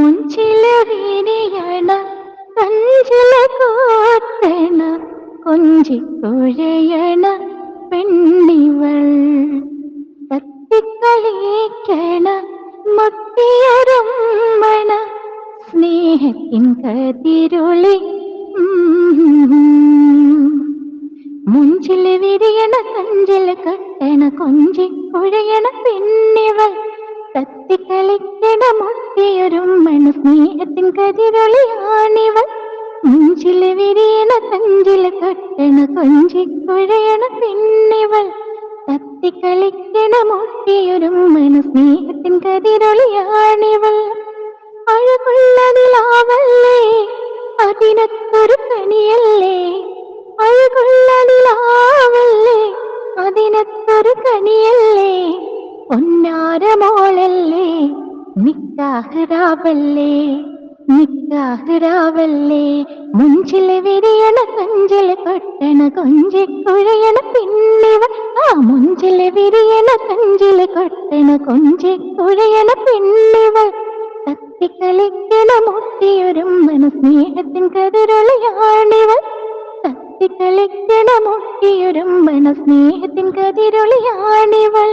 മുഞ്ചില വീരിയണ കഞ്ചില കോത്തണ കൊഞ്ചി കുഴയണ പെണ്ണിവൾ തത്തിക്കളിക്കണ മുട്ടിയൊരുമ്മണ സ്നേഹത്തിൻ കതിരുളി. മുഞ്ചിൽ വിരിയണ കഞ്ചിൽ കട്ടണ കൊഞ്ചി കുഴയണ പെണ്ണിവൾ തത്തിക്കളിക്കണ മുട്ടിയൊരുമ്മണ സ്നേഹത്തിൻ കതിരൊളിയാണിവൾ. മുഞ്ചിൽ വിരിയണ കഞ്ചിൽ കട്ടണ കൊഞ്ചി കുഴയണ പെണ്ണിവൾ. തത്തിക്കളിക്കണ മുട്ടിയൊരുമ്മണ സ്നേഹത്തിൻ കതിരൊളിയാണിവൾ. അഴകുള്ളതിലാവല്ലേ അതിനൊത്തൊരു കനിയല്ലേ? അഴകുള്ളതിലാവല്ലേ അതിനൊത്തൊരു കനിയല്ലേ? പൊന്നാരമോളല്ലേ? നിക്കാഹ്റാവല്ലേ നിക്കാഹ്റാവല്ലേ മുഞ്ചിലെ വിരിയണ കൊഞ്ചിൽ കൊട്ടണ കൊഞ്ചി കുഴയണ പിന്നിവ ആ മുഞ്ചിലെ വിരിയണ കൊഞ്ചിൽ കൊട്ടണ കൊഞ്ചി കുഴയണ പിന്നിവൾ തത്തിക്കളിക്കണ മനസ്നേഹത്തിൻ കതിരൊളിയാണിവൾ തത്തിക്കളിക്കണ മനസ്നേഹത്തിൻ കതിരൊളിയാണിവൾ.